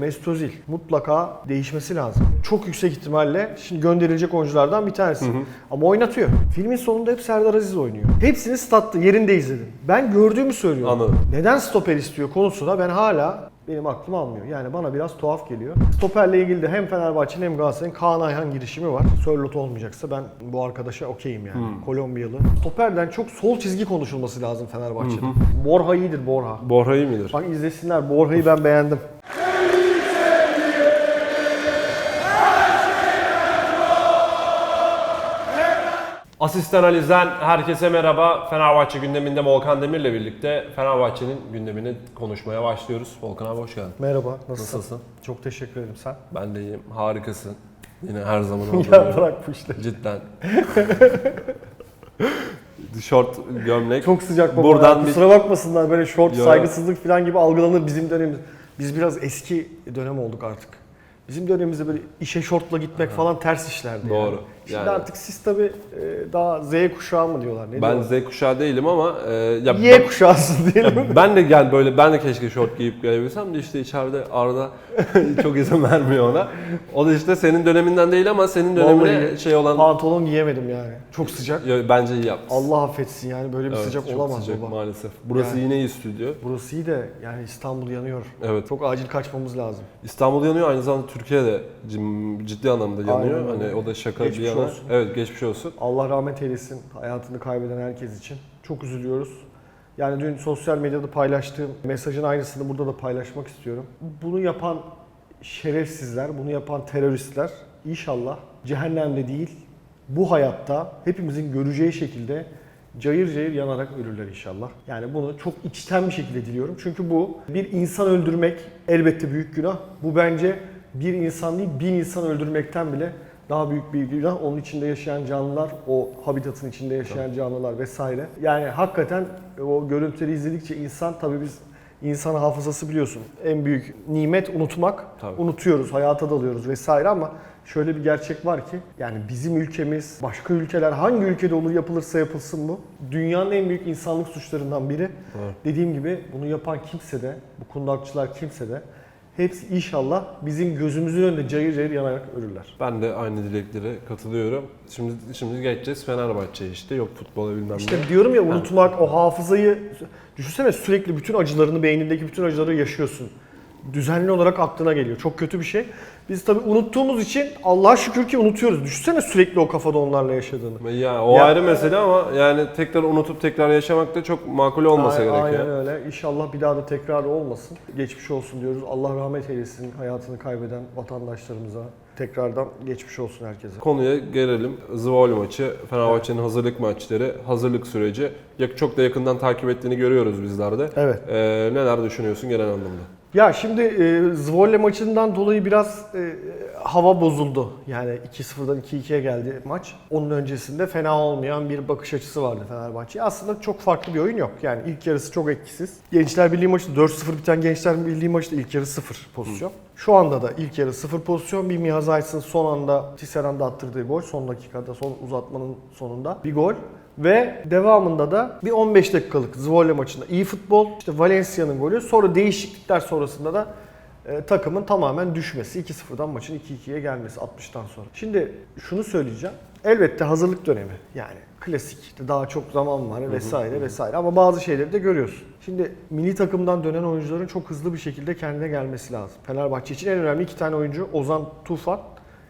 Mesut Özil mutlaka değişmesi lazım. Çok yüksek ihtimalle şimdi gönderilecek oyunculardan bir tanesi. Ama oynatıyor. Filmin sonunda hep Serdar Aziz oynuyor. Hepsini statta yerinde izledim. Ben gördüğümü söylüyorum. Anladım. Neden stoper istiyor konusuna ben hala benim aklım almıyor. Yani bana biraz tuhaf geliyor. Stoperle ilgili de hem Fenerbahçe'nin hem Galatasaray'ın Kaan Ayhan girişimi var. Sörlot olmayacaksa ben bu arkadaşa okeyim yani. Kolombiyalı. Stoperden çok sol çizgi konuşulması lazım Fenerbahçe'nin. Borha iyidir Borha. Borha iyi midir? Bak izlesinler. Borha'yı ben beğendim. Asist analizden herkese merhaba. Fenerbahçe gündeminde Volkan Demir'le birlikte Fenerbahçe'nin gündemini konuşmaya başlıyoruz. Volkan abi hoş geldin. Merhaba. Nasılsın? Nasılsın? Çok teşekkür ederim sen. Ben de iyiyim. Harikasın. Yine her zaman olduğu ya gibi. bırak bu işleri. Cidden. Şort, gömlek. Çok sıcak baba. Buradan ya. bir- Kusura bakmasınlar böyle short Yo. saygısızlık falan gibi algılanır bizim dönemimiz. Biz biraz eski dönem olduk artık. Bizim dönemimizde böyle işe şortla gitmek falan ters işlerdi. Doğru. Şimdi Yani- artık siz tabii e, daha Z kuşağı mı diyorlar? Ne Ben diyorlar? Z kuşağı değilim ama e, ya Y ben- kuşağısın diyelim. Ya ben de gel böyle ben de keşke şort giyip gelebilsem de işte içeride Arda çok izin vermiyor ona. O da işte senin döneminden değil ama senin dönemine Vallahi şey olan Pantolon giyemedim yani. Çok sıcak. Ya, bence iyi yaptın. Allah affetsin yani böyle bir Evet, sıcak çok olamaz sıcak baba. maalesef. Burası Yani- yine iyi stüdyo. Burası iyi de yani İstanbul yanıyor. Evet. Çok acil kaçmamız lazım. İstanbul yanıyor aynı zamanda Türkiye'de ciddi anlamda yanıyor. Aynen. Hani o da şaka Geçmiş bir yana. olsun. Evet geçmiş olsun. Allah rahmet eylesin hayatını kaybeden herkes için. Çok üzülüyoruz. Yani dün sosyal medyada paylaştığım mesajın aynısını burada da paylaşmak istiyorum. Bunu yapan şerefsizler, bunu yapan teröristler inşallah cehennemde değil, bu hayatta hepimizin göreceği şekilde cayır cayır yanarak ölürler inşallah. Yani bunu çok içten bir şekilde diliyorum. Çünkü bu bir insan öldürmek elbette büyük günah. Bu bence bir insan değil bin insan öldürmekten bile daha büyük bir günah. Onun içinde yaşayan canlılar, o habitatın içinde yaşayan canlılar vesaire. Yani hakikaten o görüntüleri izledikçe insan tabii biz insan hafızası biliyorsun. En büyük nimet unutmak. Tabii. Unutuyoruz, hayata dalıyoruz vesaire ama şöyle bir gerçek var ki yani bizim ülkemiz, başka ülkeler hangi ülkede olur yapılırsa yapılsın bu. Dünyanın en büyük insanlık suçlarından biri. Evet. Dediğim gibi bunu yapan kimse de, bu kundakçılar kimse de hepsi inşallah bizim gözümüzün önünde cayır cayır yanarak ölürler. Ben de aynı dileklere katılıyorum. Şimdi şimdi geçeceğiz Fenerbahçe işte. Yok futbola bilmem İşte ne. diyorum ya unutmak, o hafızayı düşünsene sürekli bütün acılarını, beynindeki bütün acıları yaşıyorsun. Düzenli olarak aklına geliyor. Çok kötü bir şey. Biz tabii unuttuğumuz için Allah'a şükür ki unutuyoruz. Düşünsene sürekli o kafada onlarla yaşadığını. Ya o Ya- ayrı mesele ama yani tekrar unutup tekrar yaşamak da çok makul olmasa Aynen- gerek Aynen ya. öyle. İnşallah bir daha da tekrar olmasın. Geçmiş olsun diyoruz. Allah rahmet eylesin hayatını kaybeden vatandaşlarımıza. Tekrardan geçmiş olsun herkese. Konuya gelelim. Zvolle maçı, Fenerbahçe'nin hazırlık maçları, hazırlık süreci. Çok da yakından takip ettiğini görüyoruz bizler de. Evet. Ee, neler düşünüyorsun genel anlamda? Ya şimdi e, Zvolle maçından dolayı biraz e, hava bozuldu. Yani 2-0'dan 2-2'ye geldi maç. Onun öncesinde fena olmayan bir bakış açısı vardı Fenerbahçe'ye. Aslında çok farklı bir oyun yok. Yani ilk yarısı çok etkisiz. Gençler Birliği maçı 4-0 biten Gençler Birliği maçta ilk yarı 0 pozisyon. Şu anda da ilk yarı 0 pozisyon. Bir Mihaz Aysın son anda Tisserand'da attırdığı gol. Son dakikada, son uzatmanın sonunda bir gol. Ve devamında da bir 15 dakikalık Zvolle maçında iyi futbol. İşte Valencia'nın golü. Sonra değişiklikler sonrasında da e, takımın tamamen düşmesi. 2-0'dan maçın 2-2'ye gelmesi 60'tan sonra. Şimdi şunu söyleyeceğim. Elbette hazırlık dönemi. Yani klasik. işte daha çok zaman var vesaire vesaire. Ama bazı şeyleri de görüyorsun. Şimdi milli takımdan dönen oyuncuların çok hızlı bir şekilde kendine gelmesi lazım. Fenerbahçe için en önemli iki tane oyuncu Ozan Tufan,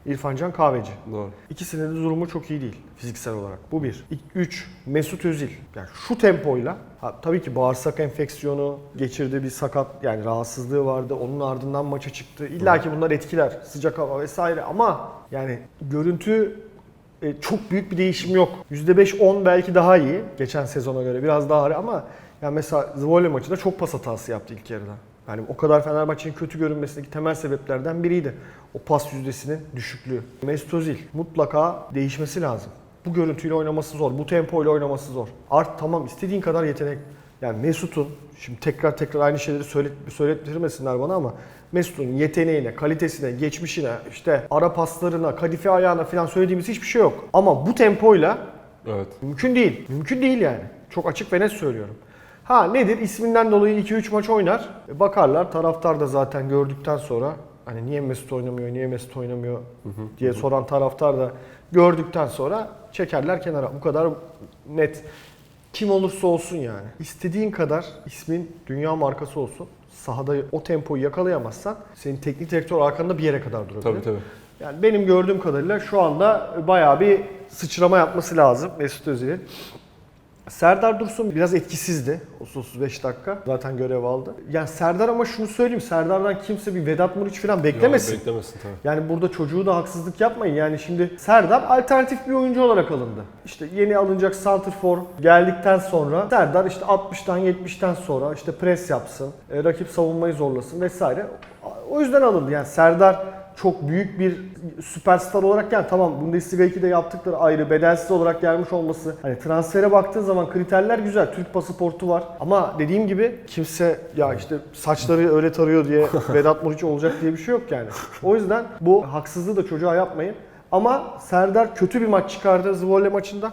İrfancan Kahveci. Doğru. İkisinin de durumu çok iyi değil fiziksel olarak. Bu bir. İk- Üç, Mesut Özil. Yani şu tempoyla, ha, tabii ki bağırsak enfeksiyonu geçirdi bir sakat yani rahatsızlığı vardı. Onun ardından maça çıktı. İlla ki bunlar etkiler. Sıcak hava vesaire ama yani görüntü e, çok büyük bir değişim yok. %5-10 belki daha iyi geçen sezona göre biraz daha ama yani mesela Zvolle maçında çok pas hatası yaptı ilk yarıda. Yani o kadar Fenerbahçe'nin kötü görünmesindeki temel sebeplerden biriydi. O pas yüzdesinin düşüklüğü. Mesut Özil mutlaka değişmesi lazım. Bu görüntüyle oynaması zor. Bu tempoyla oynaması zor. Art tamam istediğin kadar yetenek. Yani Mesut'un şimdi tekrar tekrar aynı şeyleri söylet, söylettirmesinler bana ama Mesut'un yeteneğine, kalitesine, geçmişine, işte ara paslarına, kadife ayağına falan söylediğimiz hiçbir şey yok. Ama bu tempoyla Evet. Mümkün değil. Mümkün değil yani. Çok açık ve net söylüyorum. Ha nedir? İsminden dolayı 2-3 maç oynar. E, bakarlar. Taraftar da zaten gördükten sonra hani niye Mesut oynamıyor, niye Mesut oynamıyor diye soran taraftar da gördükten sonra çekerler kenara. Bu kadar net. Kim olursa olsun yani. İstediğin kadar ismin dünya markası olsun. Sahada o tempoyu yakalayamazsan senin teknik direktör arkanda bir yere kadar durabilir. Tabii tabii. Yani benim gördüğüm kadarıyla şu anda bayağı bir sıçrama yapması lazım Mesut Özil'in. Serdar Dursun biraz etkisizdi. 30-35 dakika zaten görev aldı. Yani Serdar ama şunu söyleyeyim. Serdar'dan kimse bir Vedat Muriç falan beklemesin. Yok, beklemesin tabii. Yani burada çocuğu da haksızlık yapmayın. Yani şimdi Serdar alternatif bir oyuncu olarak alındı. İşte yeni alınacak Santrfor geldikten sonra Serdar işte 60'tan 70'ten sonra işte pres yapsın, e, rakip savunmayı zorlasın vesaire. O yüzden alındı. Yani Serdar çok büyük bir süperstar olarak yani tamam Bundesliga 2'de yaptıkları ayrı bedelsiz olarak gelmiş olması. Hani transfere baktığın zaman kriterler güzel. Türk pasaportu var. Ama dediğim gibi kimse ya işte saçları öyle tarıyor diye Vedat Muriç olacak diye bir şey yok yani. O yüzden bu haksızlığı da çocuğa yapmayın. Ama Serdar kötü bir maç çıkardı Zwolle maçında.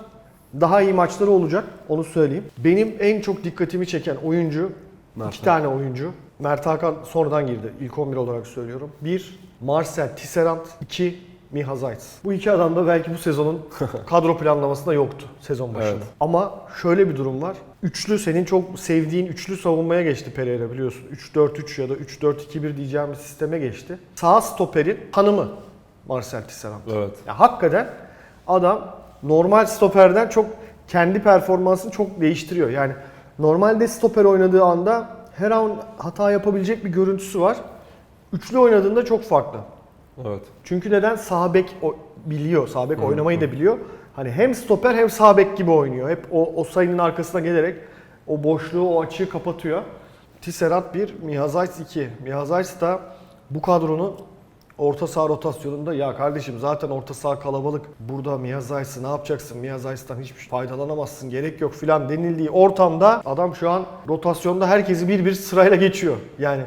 Daha iyi maçları olacak onu söyleyeyim. Benim en çok dikkatimi çeken oyuncu Mert iki tane oyuncu. Mert Hakan sonradan girdi. İlk 11 olarak söylüyorum. Bir Marcel Tisserand, iki Miha Zayt. Bu iki adam da belki bu sezonun kadro planlamasında yoktu sezon başında. Evet. Ama şöyle bir durum var. Üçlü senin çok sevdiğin üçlü savunmaya geçti Pereira biliyorsun. 3-4-3 ya da 3-4-2-1 diyeceğim bir sisteme geçti. Sağ stoperin hanımı Marcel Tisserand. Evet. Ya hakikaten adam normal stoperden çok kendi performansını çok değiştiriyor. Yani normalde stoper oynadığı anda her an hata yapabilecek bir görüntüsü var. Üçlü oynadığında çok farklı. Evet. Çünkü neden? Sağ bek o- biliyor. Sağ bek oynamayı da biliyor. Hani hem stoper hem sağ bek gibi oynuyor. Hep o, o sayının arkasına gelerek o boşluğu, o açığı kapatıyor. Tisserand 1, Mihazayt 2. Mihazayt da bu kadronun orta saha rotasyonunda ya kardeşim zaten orta saha kalabalık. Burada Mihazayt'sı ne yapacaksın? Mihazayt'tan hiçbir faydalanamazsın. Gerek yok filan denildiği ortamda adam şu an rotasyonda herkesi bir bir sırayla geçiyor. Yani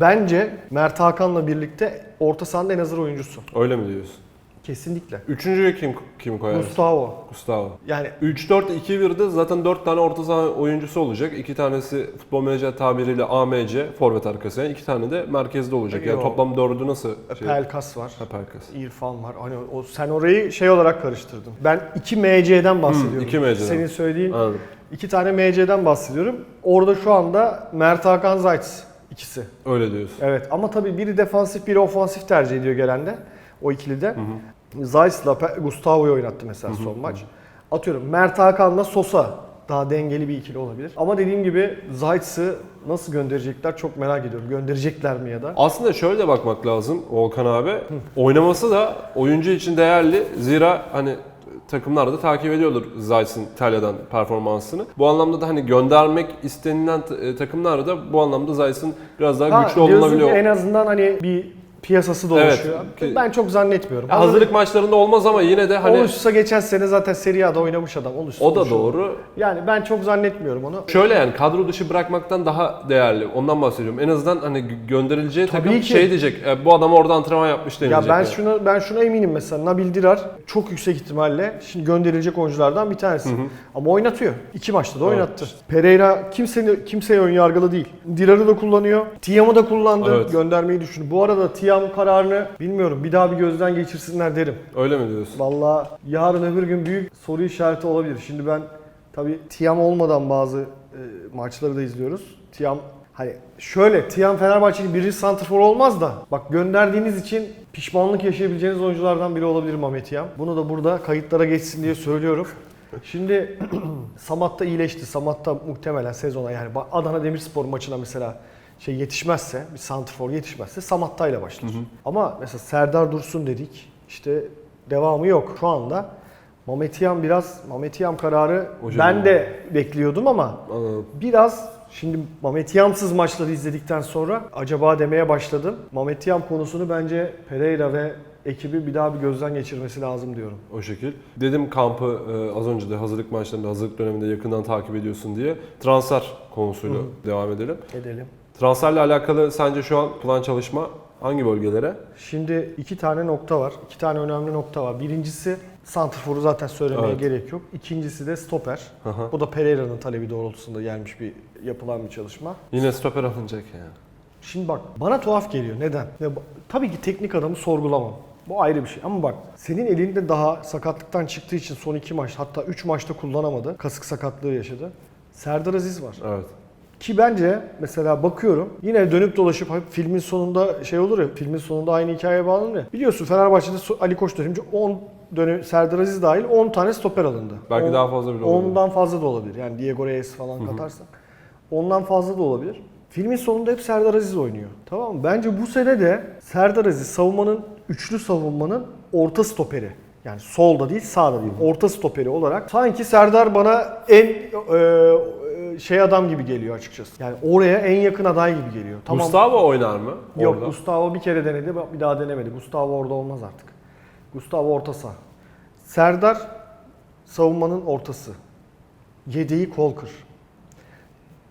bence Mert Hakan'la birlikte orta sahanın en hazır oyuncusu. Öyle mi diyorsun? Kesinlikle. Üçüncüye kim kim koyarsın? Gustavo. Gustavo. Yani 3-4-2-1'de zaten 4 tane orta saha oyuncusu olacak. 2 tanesi futbol menajer tabiriyle AMC, forvet arkası. Yani 2 tane de merkezde olacak. Yani Yo. toplam 4'ü nasıl şey? Pelkas var. Ha, Pelkas. İrfan var. Hani o sen orayı şey olarak karıştırdın. Ben 2 MC'den bahsediyorum. iki MC'den. Senin söylediğin Anladım. iki tane MC'den bahsediyorum. Orada şu anda Mert Hakan Zayt ikisi. Öyle diyorsun. Evet ama tabii biri defansif biri ofansif tercih ediyor genelde. O ikili de. Zayt'la Pe- Gustavo'yu oynattı mesela son maç. Atıyorum Mert Hakan'la Sosa daha dengeli bir ikili olabilir. Ama dediğim gibi Zayt'sı nasıl gönderecekler çok merak ediyorum. Gönderecekler mi ya da? Aslında şöyle de bakmak lazım Volkan abi. Oynaması da oyuncu için değerli. Zira hani takımlar da takip ediyordur Zayt'ın İtalya'dan performansını. Bu anlamda da hani göndermek istenilen e, takımlar da bu anlamda Zayt'ın biraz daha Ha, güçlü olunabiliyor. en azından hani bir piyasası dolaşıyor. ki- Ben çok zannetmiyorum. Ya hazırlık maçlarında olmaz ama yine de hani Oluşsa geçen sene zaten Serie A'da oynamış adam. Oluşsa o da oluşur. doğru. Yani ben çok zannetmiyorum onu. Şöyle yani kadro dışı bırakmaktan daha değerli. Ondan bahsediyorum. En azından hani gö- gönderileceği Tabii takım ki. şey diyecek. "E, bu adam orada antrenman yapmış Ya denilecek. ben yani. şuna ben şuna eminim mesela Nabil Dirar çok yüksek ihtimalle şimdi gönderilecek oyunculardan bir tanesi. Ama oynatıyor. İki maçta da oynattı. Pereira kimsenin kimseye ön yargılı değil. Dirar'ı da kullanıyor. Tiam'ı da kullandı. Evet. Göndermeyi düşündü. Bu arada Tiam kararını bilmiyorum. Bir daha bir gözden geçirsinler derim. Öyle mi diyorsun? Vallahi yarın öbür gün büyük soru işareti olabilir. Şimdi ben tabii Tiam olmadan bazı e, maçları da izliyoruz. Tiam hani şöyle Tiam Fenerbahçe'nin birinci santrfor olmaz da bak gönderdiğiniz için pişmanlık yaşayabileceğiniz oyunculardan biri olabilir Mehmet Tiam. Bunu da burada kayıtlara geçsin diye söylüyorum. Şimdi Samat da iyileşti. Samat da muhtemelen sezona yani Adana Demirspor maçına mesela şey yetişmezse, bir santrfor yetişmezse Samatta ile başlar. Ama mesela Serdar Dursun dedik. İşte devamı yok. Şu anda Mametiyam biraz Mametiyam kararı Hocam ben de bekliyordum ama Anladım. biraz şimdi Mametiyamsız maçları izledikten sonra acaba demeye başladım. Mametiyam konusunu bence Pereira ve ekibi bir daha bir gözden geçirmesi lazım diyorum. O şekil. Dedim kampı e, az önce de hazırlık maçlarında, hazırlık döneminde yakından takip ediyorsun diye. Transfer konusuyla devam edelim. Edelim. Transferle alakalı sence şu an plan çalışma Hangi bölgelere? Şimdi iki tane nokta var. iki tane önemli nokta var. Birincisi Santrfor'u zaten söylemeye Evet. gerek yok. İkincisi de stoper. Hı. Bu da Pereira'nın talebi doğrultusunda gelmiş bir yapılan bir çalışma. Yine stoper alınacak yani. Şimdi bak bana tuhaf geliyor. Neden? Ya, tabii ki teknik adamı sorgulamam. Bu ayrı bir şey. Ama bak senin elinde daha sakatlıktan çıktığı için son iki maç hatta üç maçta kullanamadı. Kasık sakatlığı yaşadı. Serdar Aziz var. Evet. Ki bence mesela bakıyorum yine dönüp dolaşıp filmin sonunda şey olur ya filmin sonunda aynı hikayeye bağlanır ya. Biliyorsun Fenerbahçe'de Ali Koç dönemci 10 dönüm Serdar Aziz dahil 10 tane stoper alındı. Belki On- daha fazla bile olabilir. Ondan fazla da olabilir. Yani Diego Reyes falan katarsak. Ondan fazla da olabilir. Filmin sonunda hep Serdar Aziz oynuyor. Tamam mı? Bence bu sene de Serdar Aziz savunmanın, üçlü savunmanın orta stoperi. Yani solda değil sağda değil. Orta stoperi olarak. Sanki Serdar bana en e, şey adam gibi geliyor açıkçası. Yani oraya en yakın aday gibi geliyor. Tamam. Gustavo oynar mı? Yok orada? Gustavo bir kere denedi bir daha denemedi. Gustavo orada olmaz artık. Gustavo orta saha. Serdar savunmanın ortası. Yedeği Kolkır.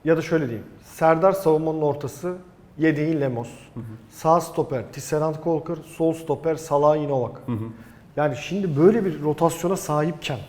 Ya da şöyle diyeyim. Serdar savunmanın ortası. Yedeği Lemos. Sağ stoper Tisserand Kolkır. Sol stoper Salah Inovak. Yani şimdi böyle bir rotasyona sahipken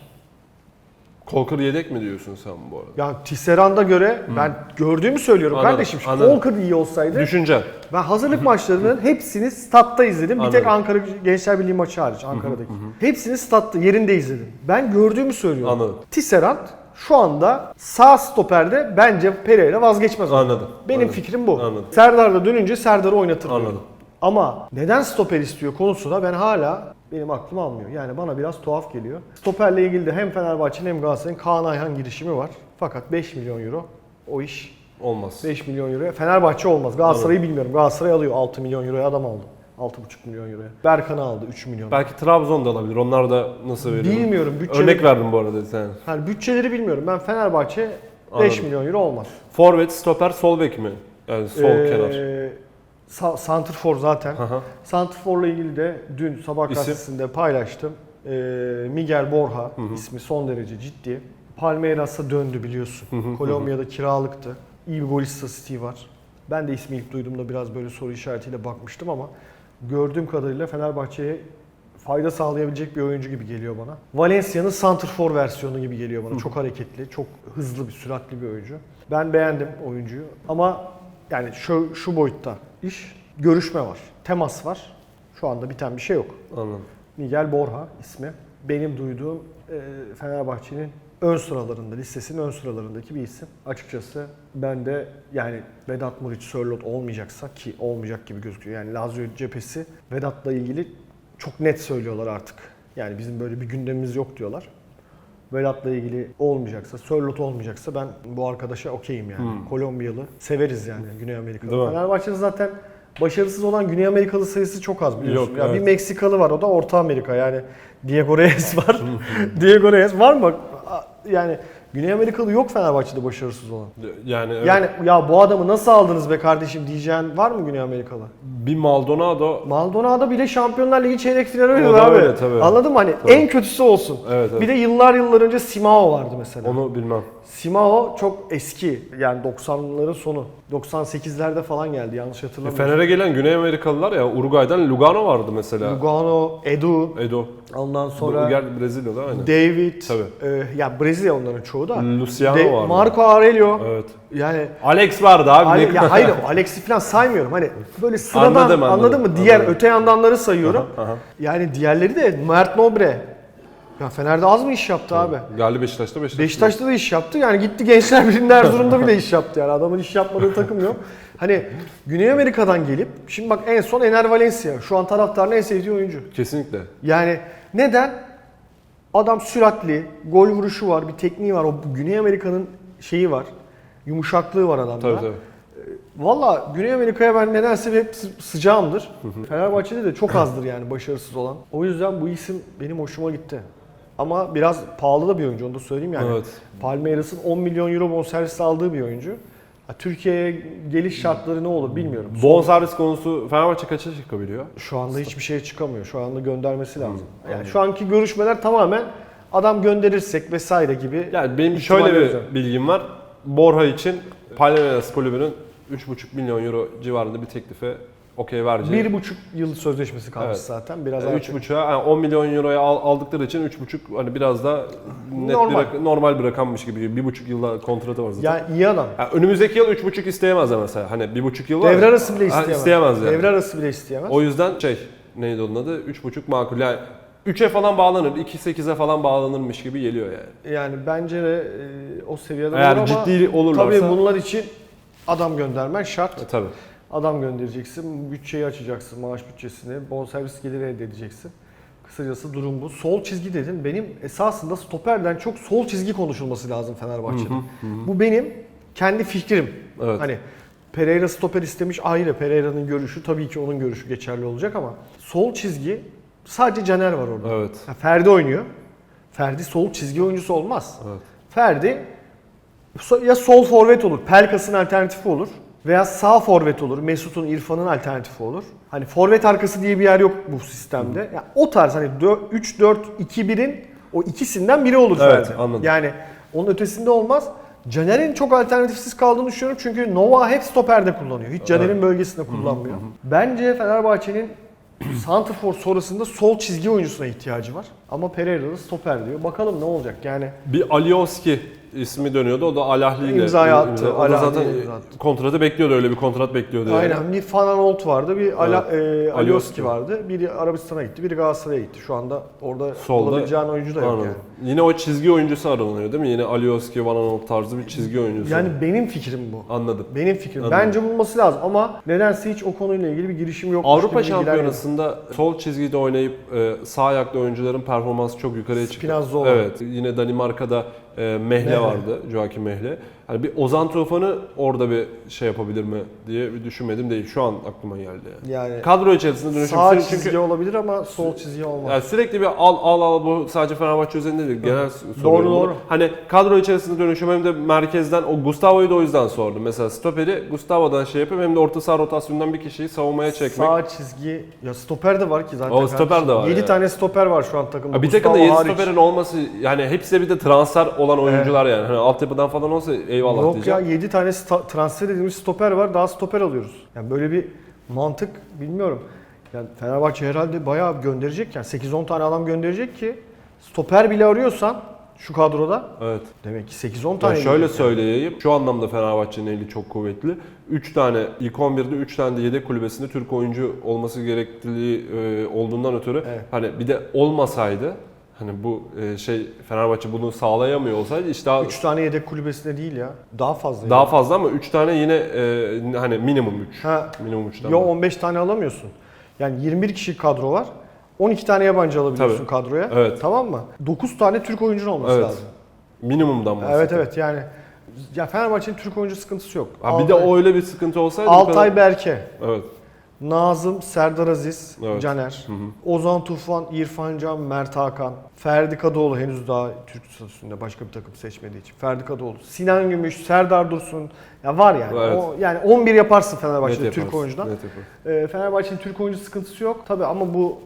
Kolkır yedek mi diyorsun sen bu arada? yani Tisserand'a göre ben gördüğümü söylüyorum Anladım, kardeşim. Şimdi anladım. İyi olsaydı Düşüncen. Ben hazırlık maçlarının hepsini statta izledim. Bir tek. Ankara Gençler Birliği maçı hariç Ankara'daki. Hepsini statta yerinde izledim. Ben gördüğümü söylüyorum. Anladım. Tisserand şu anda sağ stoperde bence Pereira vazgeçmez. Anladım. Benim Anladım. fikrim bu. Anladım. Serdar da dönünce Serdar'ı oynatır. diyorum. Anladım. Ama neden stoper istiyor konusunda ben hala benim aklım almıyor. Yani bana biraz tuhaf geliyor. Stoperle ilgili de hem Fenerbahçe'nin hem Galatasaray'ın Kaan Ayhan girişimi var. Fakat 5 milyon euro o iş Olmaz. 5 milyon euroya. Fenerbahçe olmaz. Galatasaray'ı bilmiyorum. Galatasaray alıyor 6 milyon euroya adam aldı. 6,5 milyon euroya. Berkan'ı aldı 3 milyon. Belki Trabzon da alabilir. Onlar da nasıl veriyor? Bilmiyorum. Bütçeleri, Örnek verdim bu arada sen. hani bütçeleri bilmiyorum. Ben Fenerbahçe 5 Anladım. milyon euro olmaz. Forvet, stoper, sol bek mi? Yani sol Ee, kenar. Sa- Santrfor zaten. Hı hı. Santrfor'la ilgili de dün sabah İsim? gazetesinde paylaştım. Ee, Miguel Borja ismi son derece ciddi. Palmeiras'a döndü biliyorsun. Kolombiya'da kiralıktı. İyi bir gol istatistiği var. Ben de ismi ilk duyduğumda biraz böyle soru işaretiyle bakmıştım ama gördüğüm kadarıyla Fenerbahçe'ye fayda sağlayabilecek bir oyuncu gibi geliyor bana. Valencia'nın Santrfor versiyonu gibi geliyor bana. Çok hareketli, çok hızlı bir, süratli bir oyuncu. Ben beğendim oyuncuyu ama yani şu, şu boyutta iş görüşme var, temas var. Şu anda biten bir şey yok. Anladım. Miguel Borja ismi. Benim duyduğum e, Fenerbahçe'nin ön sıralarında, listesinin ön sıralarındaki bir isim. Açıkçası ben de yani Vedat Muriç, Sörlot olmayacaksa ki olmayacak gibi gözüküyor. Yani Lazio cephesi Vedat'la ilgili çok net söylüyorlar artık. Yani bizim böyle bir gündemimiz yok diyorlar. Vedat'la ilgili olmayacaksa, Sörlot olmayacaksa ben bu arkadaşa okeyim yani. Kolombiyalı. Severiz yani Güney Amerika'da. Fenerbahçe'nin zaten başarısız olan Güney Amerikalı sayısı çok az biliyorsun. Yok, ya evet. Bir Meksikalı var o da Orta Amerika yani. Diego Reyes var. Diego Reyes var mı? Yani Güney Amerikalı yok Fenerbahçe'de başarısız olan. Yani, evet. Yani ya bu adamı nasıl aldınız be kardeşim diyeceğin var mı Güney Amerikalı? bir Maldonado Maldonado bile Şampiyonlar Ligi çeyrek finali oynadı abi. öyle tabii. Anladın mı? Hani en kötüsü olsun. Evet, evet. Bir de yıllar yıllar önce Simao vardı mesela. onu bilmem. Simao çok eski. Yani 90'ların sonu. 98'lerde falan geldi yanlış E, hatırlamıyorum. Fener'e gelen Güney Amerikalılar ya Uruguay'dan Lugano vardı mesela. Lugano, Edu, Edo. Ondan Sonra Gel Brezilya'da aynı. David, Tabii. e, ya Brezilya onların çoğu da. Luciano De- vardı. Marco Aurelio. Evet. Yani Alex vardı abi. Ale- ya hayır Alex'i falan saymıyorum. Hani böyle sıradan Anladım, anladın anladım, mı? Diğer anladım. öte yandanları sayıyorum. Aha, aha. Yani diğerleri de Mert Nobre. Ya Fener'de az mı iş yaptı abi? Geldi Beşiktaş'ta Beşiktaş. Beşiktaş'ta da iş yaptı. Yani gitti Gençler Birliği'nde Erzurum'da bile iş yaptı yani. Adamın iş yapmadığı takım yok. Hani Güney Amerika'dan gelip şimdi bak en son Ener Valencia. Şu an taraftarın en sevdiği oyuncu. Kesinlikle. Yani neden? Adam süratli, gol vuruşu var, bir tekniği var. O Güney Amerika'nın şeyi var. Yumuşaklığı var adamda. Tabii tabii. Valla Güney Amerika'ya ben nedense hep sı- sıcağımdır. Fenerbahçe'de de çok azdır yani başarısız olan. O yüzden bu isim benim hoşuma gitti. Ama biraz pahalı da bir oyuncu onu da söyleyeyim yani. Evet. Palmeiras'ın 10 milyon euro bonservis aldığı bir oyuncu. Türkiye'ye geliş şartları ne olur bilmiyorum. Bonservis konusu Fenerbahçe kaça çıkabiliyor? Şu anda hiçbir şey çıkamıyor. Şu anda göndermesi lazım. Yani şu anki görüşmeler tamamen adam gönderirsek vesaire gibi. Yani benim şöyle bir üzerine. bilgim var. Borha için Palmeiras kulübünün 3,5 milyon euro civarında bir teklife okey verecek. Bir buçuk yıl sözleşmesi kalmış Evet. zaten. Biraz Yani artık 3.5'a yani 10 milyon euroya al- aldıkları için 3.5 hani biraz da net Normal. Bir, rak- normal bir rakammış gibi. Bir buçuk yılda kontratı var zaten. yani iyi adam. Yani önümüzdeki yıl 3.5 isteyemez de mesela. Hani bir buçuk yıl var. Devre arası bile Ha, isteyemez. isteyemez yani. Devre arası bile isteyemez. O yüzden şey neydi onun adı? 3.5 makul. Yani 3'e falan bağlanır. 2.8'e falan bağlanırmış gibi geliyor yani. Yani bence de e, o seviyede Eğer olur ama ciddi olurlarsa tabii bunlar için adam göndermen şart. E, tabii. Adam göndereceksin, bütçeyi açacaksın, maaş bütçesini, bonservis geliri elde edeceksin. Kısacası durum bu. Sol çizgi dedin. Benim esasında stoperden çok sol çizgi konuşulması lazım Fenerbahçe'de. Bu benim kendi fikrim. Evet. Hani Pereira stoper istemiş ayrı. Pereira'nın görüşü tabii ki onun görüşü geçerli olacak ama sol çizgi sadece Caner var orada. Evet. Ha, Ferdi oynuyor. Ferdi sol çizgi oyuncusu olmaz. Evet. Ferdi ya sol forvet olur, Pelkas'ın alternatifi olur veya sağ forvet olur, Mesut'un, İrfan'ın alternatifi olur. Hani forvet arkası diye bir yer yok bu sistemde. Yani o tarz hani 3-4-2-1'in o ikisinden biri olur Evet, anladım. Yani onun ötesinde olmaz. Caner'in çok alternatifsiz kaldığını düşünüyorum çünkü Nova hep stoperde kullanıyor. Hiç Caner'in bölgesinde kullanmıyor. Bence Fenerbahçe'nin Santrfor sonrasında sol çizgi oyuncusuna ihtiyacı var. Ama Pereira da stoper diyor. Bakalım ne olacak yani. Bir Alioski ismi dönüyordu. O da Al Ahly ile İmzayı attı. O Al da zaten imza attı. kontratı bekliyordu öyle bir kontrat bekliyordu. yani. Aynen bir Fananolt vardı, bir Ala, e, Alioski. Alioski vardı. Biri Arabistan'a gitti, biri Galatasaray'a gitti. Şu anda orada Solda- bulabileceğin oyuncu da yok Anladım. yani. Yine o çizgi oyuncusu aranıyor değil mi? Yine Alioski, Van Aanholt tarzı bir çizgi oyuncusu. Yani benim fikrim bu. anladım. Benim fikrim. Anladım. Bence bulması lazım ama nedense hiç o konuyla ilgili bir girişim yok. Avrupa Şampiyonası'nda sol çizgide oynayıp e, sağ ayaklı oyuncuların performansı çok yukarıya çıktı. Spinazzola. Evet. Yine Danimarka'da e, Mehle, Mehle. vardı. Joachim Mehle. Hani bir Ozan Tufan'ı orada bir şey yapabilir mi diye bir düşünmedim değil. Şu an aklıma geldi yani. Yani Kadro içerisinde dönüşüm. sağ Çünkü- çizgi olabilir ama sol çizgi olmaz. Yani sürekli bir al al al bu sadece Fenerbahçe üzerinde değil. Genel Doğru, bunu. doğru. Hani kadro içerisinde dönüşüm hem de merkezden o Gustavo'yu da o yüzden sordum. Mesela stoperi Gustavo'dan şey yapıp hem de orta saha rotasyonundan bir kişiyi savunmaya çekmek. Sağ çizgi ya stoper de var ki zaten. O stoper de var 7 yani. tane stoper var şu an takımda. Bir takımda 7 Gustavo hariç. stoperin olması yani hepsi de bir de transfer olan oyuncular yani. Hani altyapıdan falan olsa eyvallah Yok diyeceğim. ya 7 tane transfer edilmiş stoper var. Daha stoper alıyoruz. Yani böyle bir mantık bilmiyorum. Yani Fenerbahçe herhalde bayağı gönderecek yani 8-10 tane adam gönderecek ki stoper bile arıyorsan şu kadroda Evet. demek ki 8-10 Ya tane şöyle gidecek yani. söyleyeyim. Şu anlamda Fenerbahçe'nin eli çok kuvvetli. 3 tane ilk 11'de 3 tane de yedek kulübesinde Türk oyuncu olması gerekliliği e, olduğundan ötürü Evet. hani bir de olmasaydı hani bu e, şey Fenerbahçe bunu sağlayamıyor olsaydı işte daha, 3 tane yedek kulübesinde değil ya. Daha fazla. daha yani. fazla ama 3 tane yine e, hani minimum 3. Ha, Minimum 3'ten. yo 15 tane alamıyorsun. Yani 21 kişi kadro var. 12 tane yabancı alabiliyorsun Tabii. kadroya. Evet. Tamam mı? 9 tane Türk oyuncun olması Evet. lazım. Minimumdan bahsediyorum. Evet evet yani ya Fenerbahçe'nin Türk oyuncu sıkıntısı yok. Ha, bir de Altay- öyle bir sıkıntı olsaydı Altay kadar- Berke, Evet. Nazım, Serdar Aziz, Evet. Caner, Hı hı. Ozan Tufan, İrfan Can, Mert Hakan, Ferdi Kadıoğlu henüz daha Türk statüsünde başka bir takım seçmediği için. Ferdi Kadıoğlu, Sinan Gümüş, Serdar Dursun. Ya var yani. Evet. O, yani 11 yaparsın Fenerbahçe'de Türk oyuncudan. net. Ee, Fenerbahçe'nin Türk oyuncu sıkıntısı yok. Tabii ama bu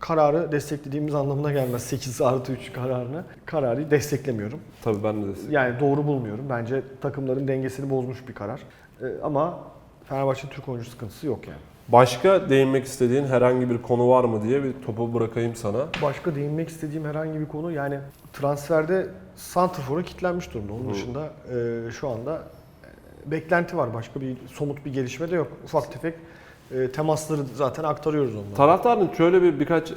kararı desteklediğimiz anlamına gelmez. 8 artı 3 kararını. Kararı desteklemiyorum. Tabii ben de Yani doğru bulmuyorum. Bence takımların dengesini bozmuş bir karar. Ee, ama Fenerbahçe Türk oyuncu sıkıntısı yok yani. Başka değinmek istediğin herhangi bir konu var mı diye bir topu bırakayım sana. Başka değinmek istediğim herhangi bir konu yani transferde Santrfor'a kilitlenmiş durumda. Onun Hı. dışında e, şu anda e, beklenti var. Başka bir somut bir gelişme de yok. Ufak tefek e, temasları zaten aktarıyoruz onlara. Taraftarın şöyle bir birkaç e,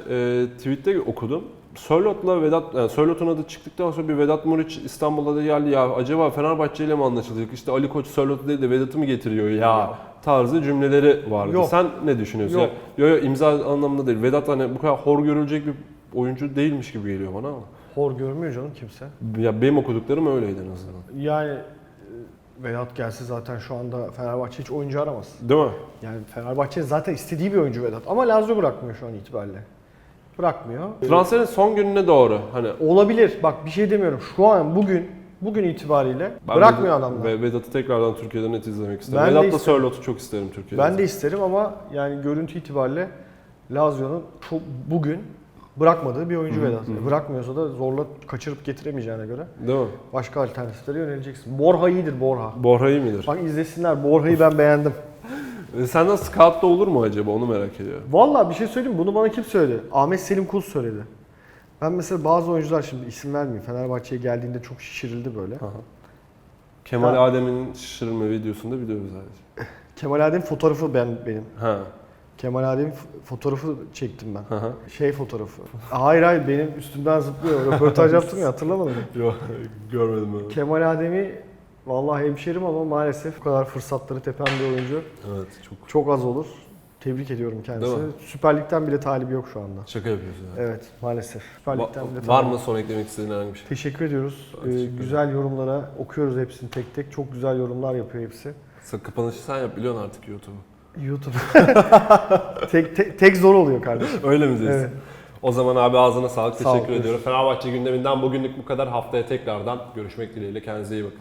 tweette okudum. Sörlot'la Vedat, yani Sörlot'un adı çıktıktan sonra bir Vedat Muriç İstanbul'da da geldi ya acaba Fenerbahçe ile mi anlaşılacak? İşte Ali Koç Sörlot'u değil de Vedat'ı mı getiriyor ya tarzı cümleleri vardı. Yok. Sen ne düşünüyorsun? Yok. Ya, yo, yo, imza anlamında değil. Vedat hani bu kadar hor görülecek bir oyuncu değilmiş gibi geliyor bana ama. Hor görmüyor canım kimse. Ya benim okuduklarım öyleydi en azından. Yani e, Vedat gelse zaten şu anda Fenerbahçe hiç oyuncu aramaz. Değil mi? Yani Fenerbahçe zaten istediği bir oyuncu Vedat. Ama Lazio bırakmıyor şu an itibariyle. Bırakmıyor. Transferin son gününe doğru hani Olabilir. Bak bir şey demiyorum. Şu an bugün bugün itibariyle ben bırakmıyor Vedat- adamlar. Ve Vedat'ı tekrardan Türkiye'de net izlemek isterim. Ben de Vedat'la isterim. Sörlot'u çok isterim Türkiye'de. Ben de isterim ama yani görüntü itibariyle Lazio'nun çok bugün bırakmadığı bir oyuncu Vedat. Bırakmıyorsa da zorla kaçırıp getiremeyeceğine göre Değil mi? başka alternatiflere yöneleceksin. Borha iyidir Borha. Borha iyi midir? Bak izlesinler. Borha'yı ben beğendim. E, Senden scout da olur mu acaba onu merak ediyorum. Vallahi bir şey söyleyeyim mi? Bunu bana kim söyledi? Ahmet Selim Kul söyledi. Ben mesela bazı oyuncular şimdi isim vermeyeyim. Fenerbahçe'ye geldiğinde çok şişirildi böyle. Aha. Kemal Ha. Adem'in şişirme videosunu da biliyoruz sadece. Kemal Adem fotoğrafı ben benim. Ha. Kemal Adem'in f- fotoğrafı çektim ben. Hı. Şey fotoğrafı. Hayır hayır benim üstümden zıplıyor. Röportaj yaptım ya hatırlamadın mı? Yok görmedim ben. Kemal Adem'i vallahi hemşerim ama maalesef bu kadar fırsatları tepen bir oyuncu Evet çok çok az olur. Tebrik ediyorum Değil kendisini. mi? Süper Lig'den bile talibi yok şu anda. şaka yapıyorsun. ya. Evet maalesef. Süper Va- Lig'den bile var talibi mı son eklemek istediğin herhangi bir şey? Teşekkür ediyoruz. Ee, teşekkür güzel yorumlara okuyoruz hepsini tek tek. Çok güzel yorumlar yapıyor hepsi. Sen kapanışı sen yap biliyorsun artık YouTube'u. YouTube. tek, tek, tek zor oluyor kardeşim. Öyle mi diyorsun? Evet. O zaman abi ağzına sağlık. Sağ ol, Teşekkür ediyorum. Fenerbahçe gündeminden bugünlük bu kadar. Haftaya tekrardan görüşmek dileğiyle. Kendinize iyi bakın.